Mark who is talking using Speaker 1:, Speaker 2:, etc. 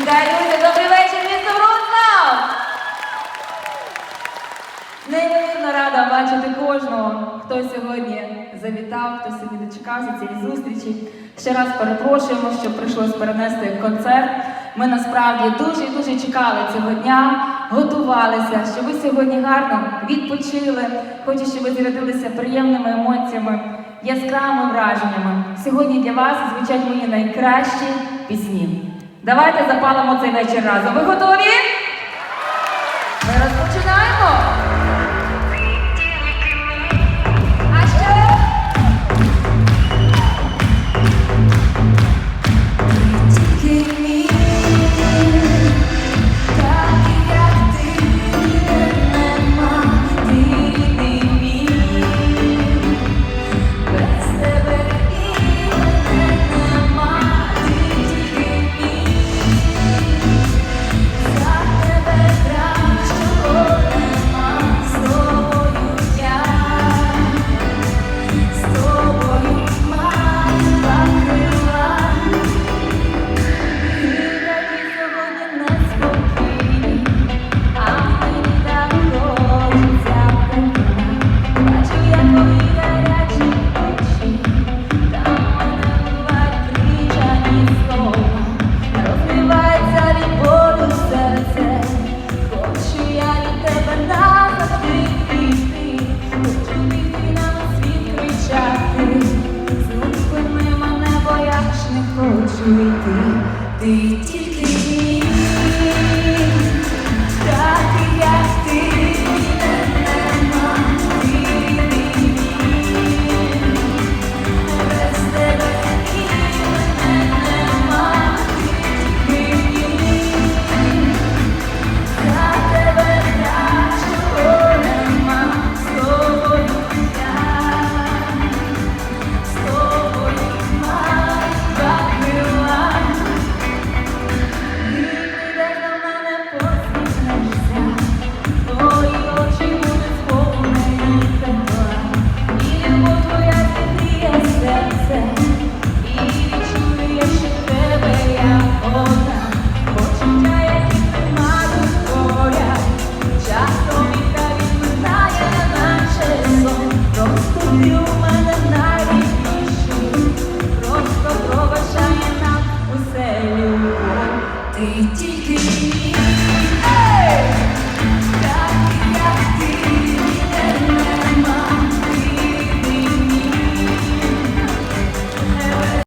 Speaker 1: Вітаю, друзі! Добрий вечір, місто Вроцлав! Неймовірно рада бачити кожного, хто сьогодні завітав, хто сьогодні дочекався цієї зустрічі. Ще раз перепрошуємо, що прийшлось перенести концерт. Ми насправді дуже і дуже чекали цього дня, готувалися, що ви сьогодні гарно відпочили. Хочу, щоб ви зарядилися приємними емоціями, яскравими враженнями. Сьогодні для вас звучать мої найкращі пісні. Давайте запалимо цей вечір разом. Ви готові? ти тільки. тільки мій.